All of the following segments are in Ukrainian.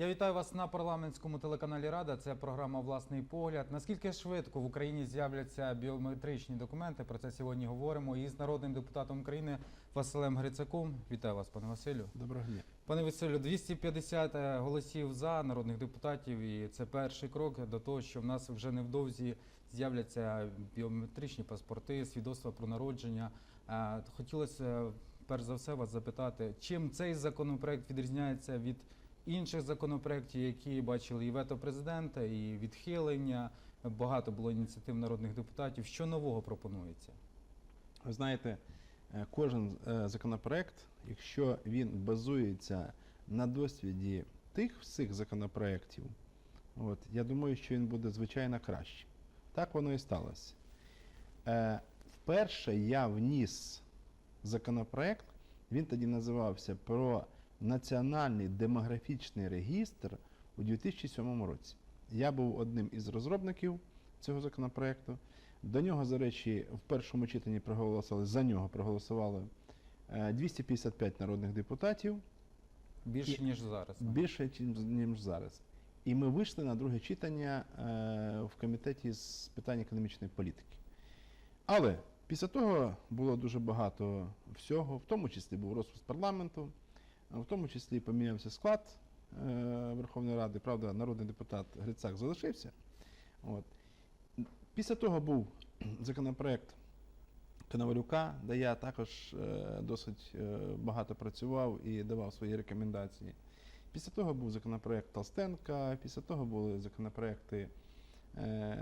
Я вітаю вас на парламентському телеканалі Рада. Це програма Власний погляд. Наскільки швидко в Україні з'являться біометричні документи? Про це сьогодні говоримо із народним депутатом України Василем Грицаком. Вітаю вас, пане Василю. Доброго дня. Пане Василю, 250 голосів за народних депутатів, і це перший крок до того, що в нас вже невдовзі з'являться біометричні паспорти, свідоцтва про народження. Е, Хотілося перш за все вас запитати, чим цей законопроект відрізняється від інших законопроєктів, які бачили і вето президента, і відхилення. Багато було ініціатив народних депутатів. Що нового пропонується? Ви знаєте, е, кожен е, законопроект, якщо він базується на досвіді тих всіх законопроєктів, от, я думаю, що він буде звичайно кращим. Так воно і сталося. Е, Вперше я вніс законопроект, він тоді називався про Національний демографічний регістр у 2007 році. Я був одним із розробників цього законопроекту. До нього, за речі, в першому читанні проголосували, за нього проголосували е, 255 народних депутатів, Більше І- ніж зараз. більше, ніж зараз. І ми вийшли на друге читання е, в комітеті з питань економічної політики. Але після того було дуже багато всього, в тому числі був розпуск парламенту, в тому числі помінявся склад е, Верховної Ради. Правда, народний депутат Грицак залишився. От. Після того був законопроект Коновалюка, де я також е, досить е, багато працював і давав свої рекомендації. Після того був законопроект Толстенка, після того були законопроекти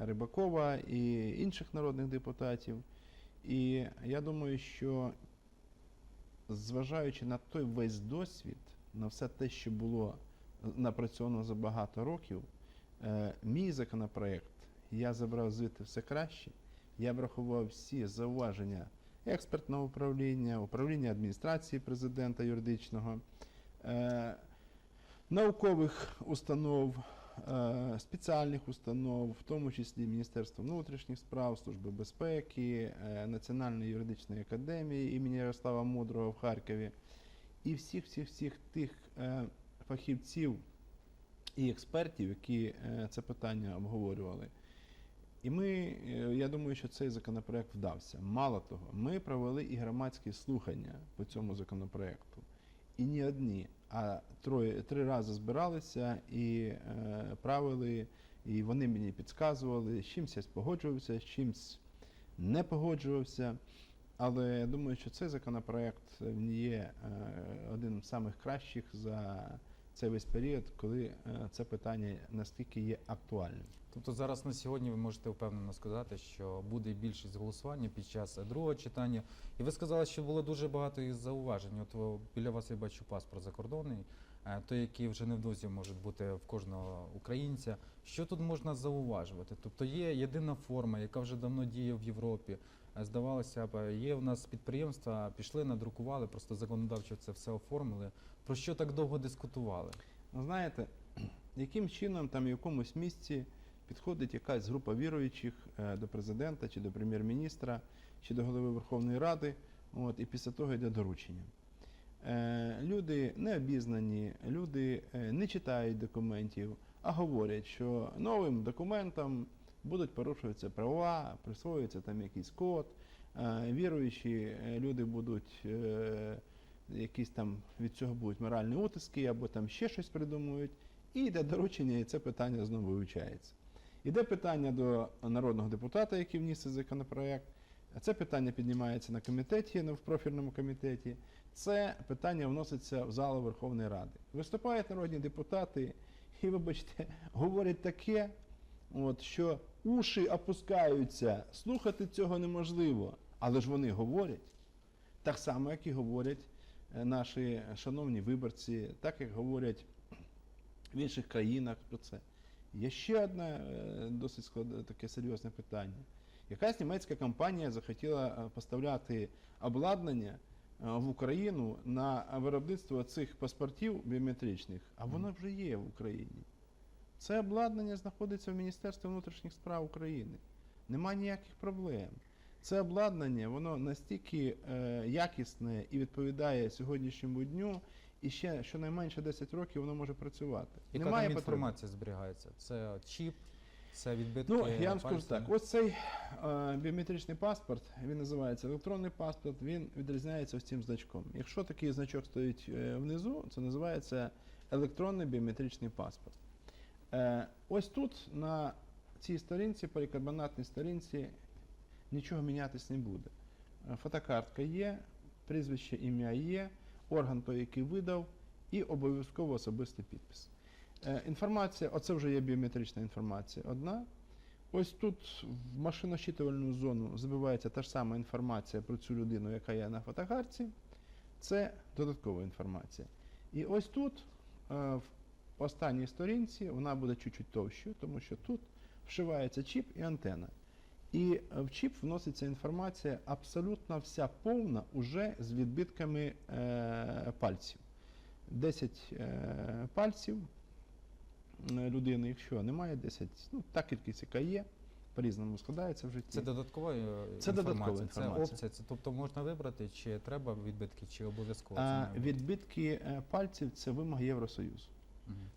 Рибакова і інших народних депутатів. І я думаю, що зважаючи на той весь досвід, на все те, що було напрацьовано за багато років, е, мій законопроект я забрав звідти все краще. Я врахував всі зауваження експертного управління, управління адміністрації президента юридичного, е, наукових установ, спеціальних установ, в тому числі Міністерства внутрішніх справ, Служби безпеки, е, Національної юридичної академії імені Ярослава Мудрого в Харкові і всіх всіх всіх тих е, фахівців і експертів, які е, це питання обговорювали. І ми, е, я думаю, що цей законопроект вдався. Мало того, ми провели і громадські слухання по цьому законопроекту. І не одні, а троє, три рази збиралися і е, правили, і вони мені підказували, з чимось я погоджувався, з чимось не погоджувався. Але я думаю, що цей законопроект він є е, один з самих кращих за цей весь період, коли е, це питання настільки є актуальним. Тобто зараз на сьогодні ви можете впевнено сказати, що буде більшість голосування під час другого читання. І ви сказали, що було дуже багато із зауважень. От біля вас я бачу паспорт закордонний, е, той, який вже невдовзі може бути в кожного українця. Що тут можна зауважувати? Тобто є єдина форма, яка вже давно діє в Європі. Здавалося б, є в нас підприємства, пішли, надрукували, просто законодавчо це все оформили. Про що так довго дискутували? Ну, знаєте, яким чином там в якомусь місці підходить якась група віруючих е, до президента чи до прем'єр-міністра, чи до голови Верховної Ради, от, і після того йде доручення. Е, Люди не обізнані, люди е, не читають документів, а говорять, що новим документам будуть порушуватися права, присвоюється там якийсь код, е, віруючі е, люди будуть е, якісь там від цього будуть моральні утиски, або там ще щось придумують, і йде доручення, і це питання знову вивчається. Іде питання до народного депутата, який вніс цей законопроект. Це питання піднімається на комітеті, в профільному комітеті. Це питання вноситься в залу Верховної Ради. Виступають народні депутати і, вибачте, говорять таке, от, що уші опускаються, слухати цього неможливо. Але ж вони говорять так само, як і говорять е, наші шановні виборці, так як говорять в інших країнах про це. Є ще одне е, досить склад... таке серйозне питання. Якась німецька компанія захотіла е, поставляти обладнання в Україну на виробництво цих паспортів біометричних, а воно вже є в Україні. Це обладнання знаходиться в Міністерстві внутрішніх справ України. Нема ніяких проблем. Це обладнання, воно настільки е, якісне і відповідає сьогоднішньому дню, і ще щонайменше 10 років воно може працювати. Яка Немає там інформація зберігається? Це чіп, це відбитки Ну, я вам скажу пальців? так: ось цей е, біометричний паспорт, він називається електронний паспорт, він відрізняється ось цим значком. Якщо такий значок стоїть е, внизу, це називається електронний біометричний паспорт. Е, ось тут на цій сторінці, полікарбонатній сторінці, нічого мінятись не буде. Е, Фотокартка є, прізвище, ім'я є, орган той, який видав, і обов'язково особистий підпис. Е, Інформація, оце вже є біометрична інформація одна. Ось тут в машиносчитувальну зону забивається та ж сама інформація про цю людину, яка є на фотокартці. Це додаткова інформація. І ось тут, е, в останній сторінці, вона буде чуть-чуть товщою, тому що тут вшивається чіп і антена. І е, в чіп вноситься інформація абсолютно вся повна, уже з відбитками е, пальців. 10 е, пальців людини, якщо немає 10, ну та кількість, яка є, по-різному складається в житті. Це додаткова е, Це інформація, це опція. Це, тобто можна вибрати, чи треба відбитки, чи обов'язково. відбитки е, пальців це вимога Євросоюзу.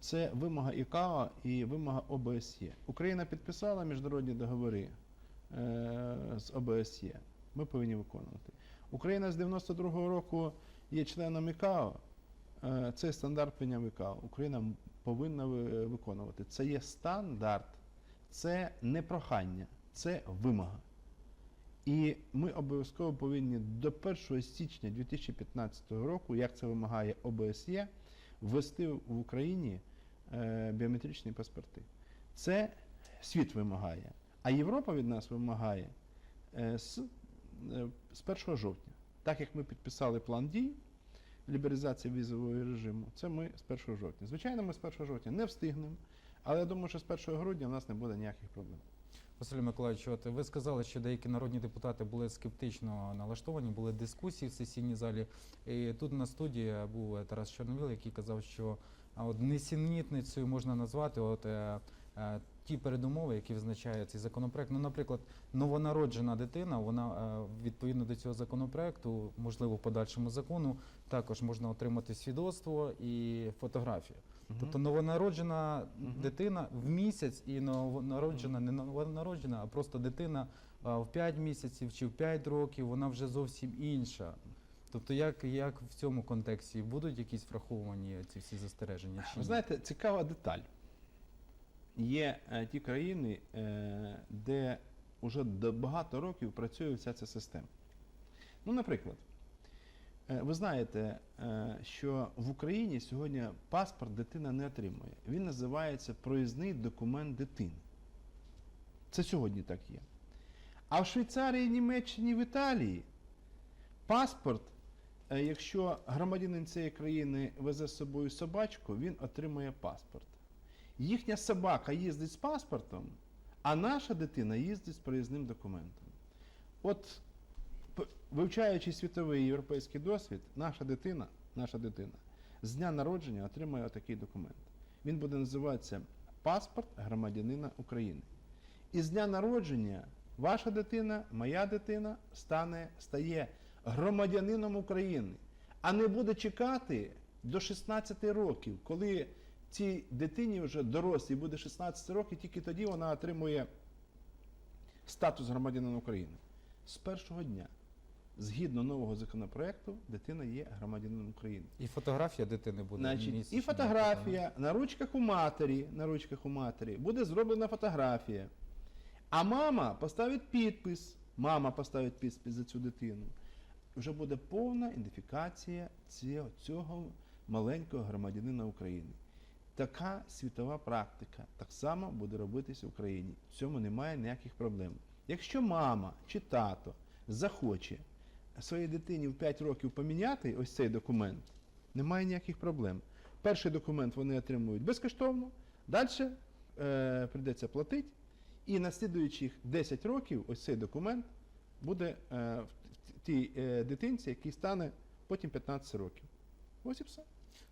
Це вимога ІКАО і вимога ОБСЄ. Україна підписала міжнародні договори е, з ОБСЄ. Ми повинні виконувати. Україна з 92-го року є членом ІКАО. Е, цей стандарт прийняв ІКАО. Україна повинна виконувати. Це є стандарт, це не прохання, це вимога. І ми обов'язково повинні до 1 січня 2015 року, як це вимагає ОБСЄ, ввести в Україні е, біометричні паспорти. Це світ вимагає. А Європа від нас вимагає е, з, е, з 1 жовтня. Так як ми підписали план дій лібералізації візового режиму, це ми з 1 жовтня. Звичайно, ми з 1 жовтня не встигнемо, але я думаю, що з 1 грудня в нас не буде ніяких проблем. Василь Миколаївич, от ви сказали, що деякі народні депутати були скептично налаштовані, були дискусії в сесійній залі. І тут на студії був Тарас Чорновіл, який казав, що от несенітницею можна назвати от, е, е, ті передумови, які визначає цей законопроект. Ну, наприклад, новонароджена дитина, вона е, відповідно до цього законопроекту, можливо, в подальшому закону, також можна отримати свідоцтво і фотографію. Тобто новонароджена дитина в місяць і новонароджена, не новонароджена, а просто дитина а, в 5 місяців чи в 5 років, вона вже зовсім інша. Тобто, як, як в цьому контексті будуть якісь враховані ці всі застереження? Чи Ви знаєте, цікава деталь. Є е, ті країни, е, де вже багато років працює вся ця система. Ну, наприклад, ви знаєте, е, що в Україні сьогодні паспорт дитина не отримує. Він називається проїзний документ дитини. Це сьогодні так є. А в Швейцарії, Німеччині, в Італії паспорт, е, якщо громадянин цієї країни везе з собою собачку, він отримує паспорт. Їхня собака їздить з паспортом, а наша дитина їздить з проїзним документом. От, вивчаючи світовий європейський досвід, наша дитина, наша дитина з дня народження отримує отакий документ. Він буде називатися паспорт громадянина України. І з дня народження ваша дитина, моя дитина стане, стає громадянином України, а не буде чекати до 16 років, коли цій дитині вже дорослій буде 16 років, тільки тоді вона отримує статус громадянина України. З першого дня, згідно нового законопроекту, дитина є громадянином України. І фотографія дитини буде Значить, місячна, і фотографія на ручках у матері, на ручках у матері буде зроблена фотографія. А мама поставить підпис. Мама поставить підпис за цю дитину. Вже буде повна ідентифікація цього, цього маленького громадянина України. Така світова практика так само буде робитися в Україні. В цьому немає ніяких проблем. Якщо мама чи тато захоче своїй дитині в 5 років поміняти ось цей документ, немає ніяких проблем. Перший документ вони отримують безкоштовно, далі е, прийдеться платити, і на слідуючих 10 років ось цей документ буде е, в тій е, дитинці, який стане потім 15 років. Ось і все.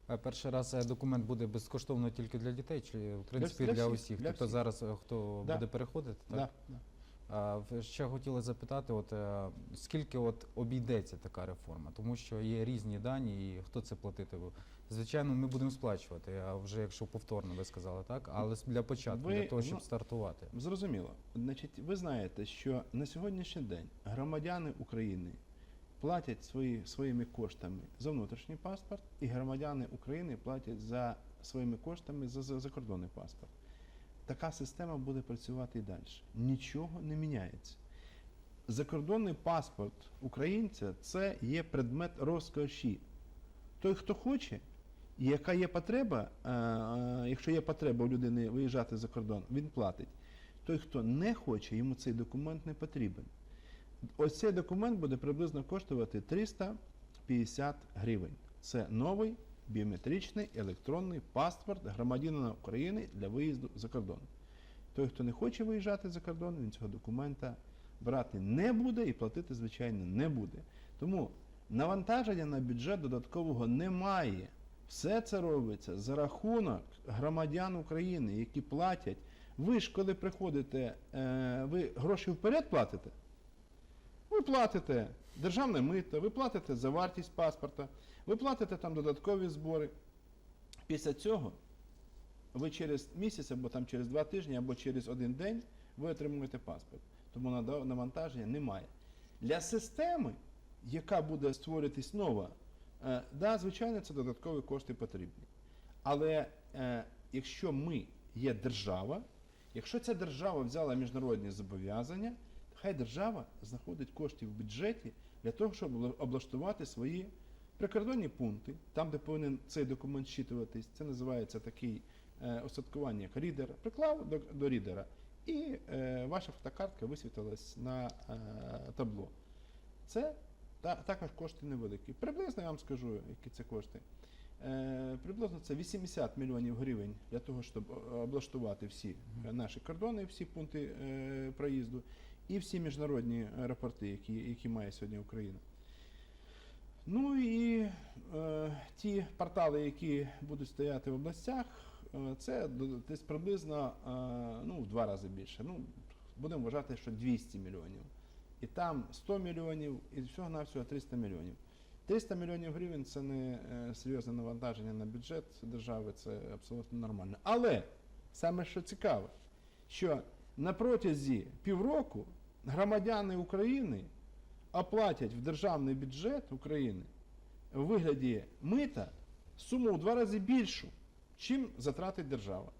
А перший раз е, документ буде безкоштовно тільки для дітей, чи в принципі для для, всіх, усіх? для тобто всіх. зараз е, хто Да. буде переходити, так? Да, ще хотіли запитати, от е, скільки от обійдеться така реформа, тому що є різні дані, і хто це платитиме? Звичайно, ми будемо сплачувати, а вже якщо повторно ви сказали, так? Але для початку, Ви, для того, щоб ну, стартувати. Зрозуміло. Значить, ви знаєте, що на сьогоднішній день громадяни України платять свої, своїми коштами за внутрішній паспорт, і громадяни України платять за своїми коштами за, за закордонний паспорт. Така система буде працювати і далі. Нічого не міняється. Закордонний паспорт українця це є предмет розкоші. Той, хто хоче, і яка є потреба, е, е, якщо є потреба у людини виїжджати за кордон, він платить. Той, хто не хоче, йому цей документ не потрібен. Ось цей документ буде приблизно коштувати 350 гривень. Це новий біометричний електронний паспорт громадянина України для виїзду за кордон. Той, хто не хоче виїжджати за кордон, він цього документа брати не буде і платити, звичайно, не буде. Тому навантаження на бюджет додаткового немає. Все це робиться за рахунок громадян України, які платять. Ви ж, коли приходите, е, ви гроші вперед платите? Ви платите державне мито, ви платите за вартість паспорта, ви платите там додаткові збори. Після цього ви через місяць, або там через два тижні, або через один день ви отримуєте паспорт. Тому навантаження немає. Для системи, яка буде створитись нова, е, да, звичайно, це додаткові кошти потрібні. Але е, якщо ми є держава, якщо ця держава взяла міжнародні зобов'язання, хай держава знаходить кошти в бюджеті для того, щоб облаштувати свої прикордонні пункти, там, де повинен цей документ щитуватись. Це називається такий е, остаткування як рідер. Приклав до, до рідера, і е, ваша фотокартка висвітилась на е, табло. Це та, також кошти невеликі. Приблизно я вам скажу, які це кошти. Е, приблизно це 80 мільйонів гривень для того, щоб облаштувати всі е, наші кордони, всі пункти е, проїзду і всі міжнародні аеропорти, які, які має сьогодні Україна. Ну і е, ті портали, які будуть стояти в областях, е, це десь приблизно е, ну, в два рази більше. Ну, будемо вважати, що 200 мільйонів. І там 100 мільйонів, і всього на всього 300 мільйонів. 300 мільйонів гривень це не е, серйозне навантаження на бюджет держави, це абсолютно нормально. Але саме що цікаве, що на протязі півроку громадяни України оплатять в державний бюджет України у вигляді мита суму в два рази більшу, чим затратить держава.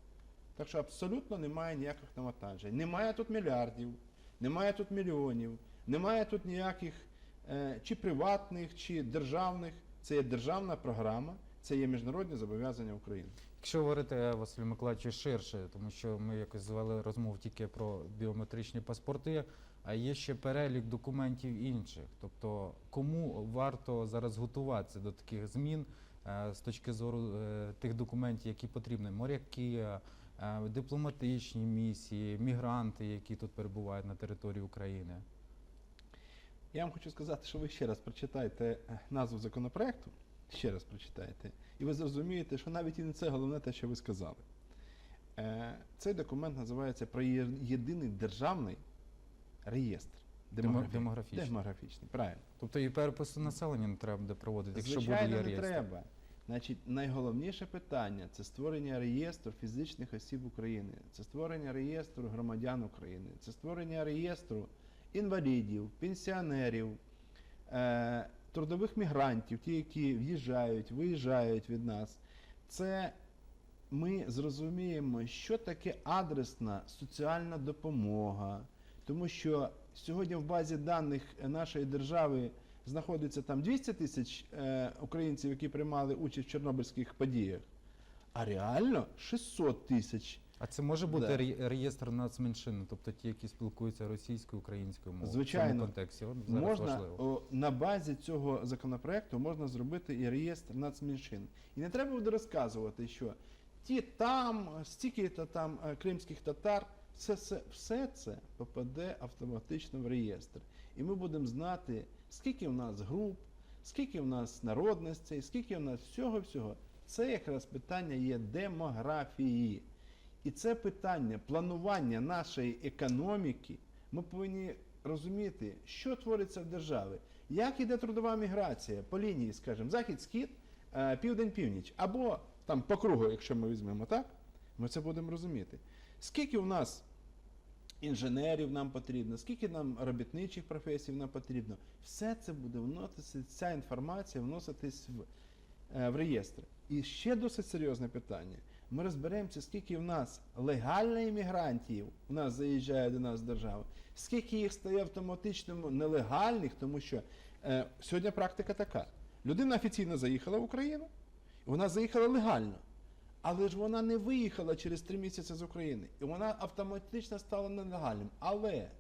Так що абсолютно немає ніяких навантажень. Немає тут мільярдів, немає тут мільйонів, немає тут ніяких е, чи приватних, чи державних. Це є державна програма, це є міжнародні зобов'язання України. Якщо говорити Василю Миколаївичу ширше, тому що ми якось звели розмову тільки про біометричні паспорти, а є ще перелік документів інших. Тобто, кому варто зараз готуватися до таких змін е, з точки зору е, тих документів, які потрібні? Моряки, е, дипломатичні місії, мігранти, які тут перебувають на території України. Я вам хочу сказати, що ви ще раз прочитайте е, назву законопроекту, ще раз прочитайте, і ви зрозумієте, що навіть і не це головне те, що ви сказали. Е, Цей документ називається про єдиний державний реєстр. Демо- демографічний. Демографічний, правильно. Тобто і перепису населення не треба буде проводити, якщо Звичайно, буде є не треба. Значить, найголовніше питання це створення реєстру фізичних осіб України, це створення реєстру громадян України, це створення реєстру інвалідів, пенсіонерів, е, трудових мігрантів, ті, які в'їжджають, виїжджають від нас. Це ми зрозуміємо, що таке адресна соціальна допомога, тому що сьогодні в базі даних нашої держави знаходиться там 200 тисяч е, українців, які приймали участь в чорнобильських подіях, а реально 600 тисяч. А це може бути Да. ре- реєстр нацменшин, тобто ті, які спілкуються російською, українською мовою. В Звичайно. цьому контексті. От зараз Можна важливо. о, на базі цього законопроекту можна зробити і реєстр нацменшин. І не треба буде розказувати, що ті там, стільки-то там е, кримських татар, все, все, все це попаде автоматично в реєстр. І ми будемо знати, скільки в нас груп, скільки в нас народностей, скільки в нас всього-всього. Це якраз питання є демографії. І це питання планування нашої економіки Ми повинні розуміти, що твориться в державі, як іде трудова міграція по лінії, скажімо, захід-схід, е, південь-північ, або там по кругу, якщо ми візьмемо так, ми це будемо розуміти. Скільки у нас інженерів нам потрібно, скільки нам робітничих професій нам потрібно, все це буде вноситися, ця інформація вноситись в, е, в реєстри. І ще досить серйозне питання. Ми розберемося, скільки в нас легальних іммігрантів у нас заїжджає до нас в державу, скільки їх стає автоматично нелегальних, тому що е, сьогодні практика така. Людина офіційно заїхала в Україну, вона заїхала легально. Але ж вона не виїхала через три місяці з України, і вона автоматично стала нелегальним. Але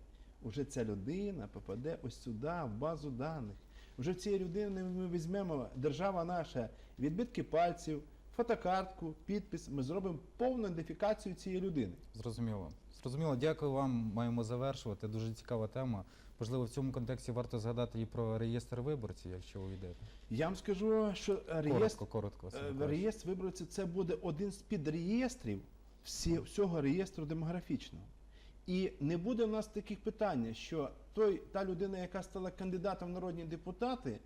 вже ця людина попаде ось сюди, в базу даних. Вже цієї людини ми візьмемо держава наша відбитки пальців, фотокартку, підпис. Ми зробимо повну ідентифікацію цієї людини. Зрозуміло. Зрозуміло, дякую вам. Маємо завершувати. Дуже цікава тема. Можливо, в цьому контексті варто згадати і про реєстр виборців, якщо ви йдете. Я вам скажу, що реєстр, Коротко, коротко. Е, Миколаївич. реєстр виборців це буде один з підреєстрів всі, всього реєстру демографічного. І не буде в нас таких питань, що той, та людина, яка стала кандидатом в народні депутати,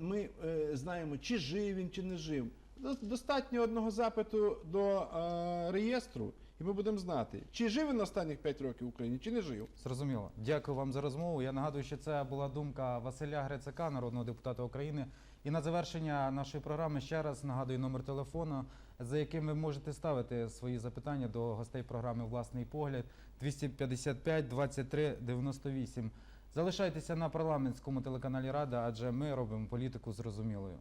ми е, знаємо, чи жив він, чи не жив. До- Достатньо одного запиту до е, реєстру, і ми будемо знати, чи жив він останніх 5 років в Україні, чи не жив. Зрозуміло. Дякую вам за розмову. Я нагадую, що це була думка Василя Грицака, народного депутата України. І на завершення нашої програми ще раз нагадую номер телефону, за яким ви можете ставити свої запитання до гостей програми Власний погляд 255 23 98. Залишайтеся на парламентському телеканалі Рада, адже ми робимо політику зрозумілою.